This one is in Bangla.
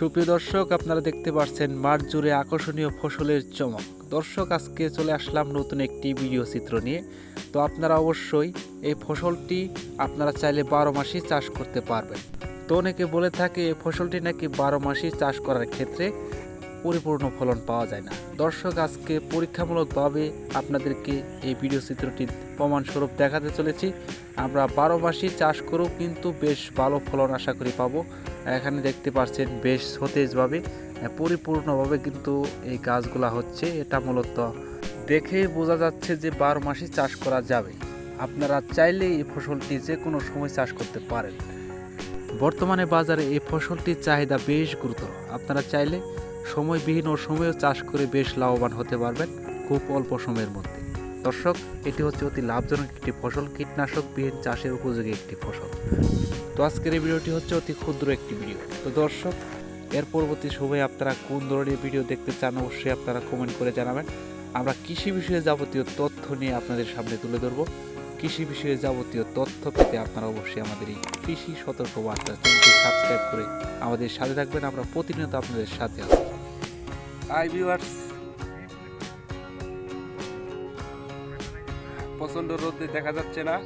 সুপ্রিয় দর্শক, আপনারা দেখতে পাচ্ছেন মাঠ জুড়ে আকর্ষণীয় ফসলের চমক। দর্শক, আজকে চলে আসলাম নতুন একটি ভিডিও চিত্র নিয়ে। তো আপনারা অবশ্যই এই ফসলটি আপনারা চাইলে বারো মাসই চাষ করতে পারবেন। তো অনেকে বলে থাকে, এই ফসলটি নাকি বারো মাসই চাষ করার ক্ষেত্রে পরিপূর্ণ ফলন পাওয়া যায় না। দর্শক, আজকে পরীক্ষামূলকভাবে আপনাদেরকে এই ভিডিও চিত্রটি প্রমাণস্বরূপ দেখাতে চলেছি। আমরা বারো মাসই চাষ করেও কিন্তু বেশ ভালো ফলন আশা করি পাবো। এখানে দেখতে পাচ্ছেন বেশ সতেজভাবে পরিপূর্ণভাবে কিন্তু এই গাছগুলা হচ্ছে। এটা মূলত দেখে বোঝা যাচ্ছে যে বারো মাসই চাষ করা যাবে। আপনারা চাইলে এই ফসলটি যে কোনো সময় চাষ করতে পারেন। বর্তমানে বাজারে এই ফসলটির চাহিদা বেশ গুরুতর। আপনারা চাইলে সময়বিহীন ও সময়েও চাষ করে বেশ লাভবান হতে পারবেন খুব অল্প সময়ের মধ্যে। দর্শক, এটি হচ্ছে অতি লাভজনক একটি ফসল কীটনাশকবিহীন চাষের উপযোগী একটি ফসল। তো আজকের এই ভিডিওটি হচ্ছে অতি ক্ষুদ্র একটি ভিডিও। তো দর্শক, এর পরবর্তী সময়ে আপনারা কোন ধরনের ভিডিও দেখতে চান অবশ্যই আপনারা কমেন্ট করে জানাবেন। আমরা কৃষি বিষয়ে যাবতীয় তথ্য নিয়ে আপনাদের সামনে তুলে ধরবো। কৃষি বিষয়ে যাবতীয় তথ্য পেতে আপনারা অবশ্যই আমাদের এই কৃষি সতর্ক বার্তা চ্যানেলটি সাবস্ক্রাইব করে আমাদের সাথে থাকবেন। আমরা প্রতিনিয়ত আপনাদের সাথে আছি। হাই ভিউয়ার্স প্রচণ্ড রোদে দেখা যাচ্ছে না।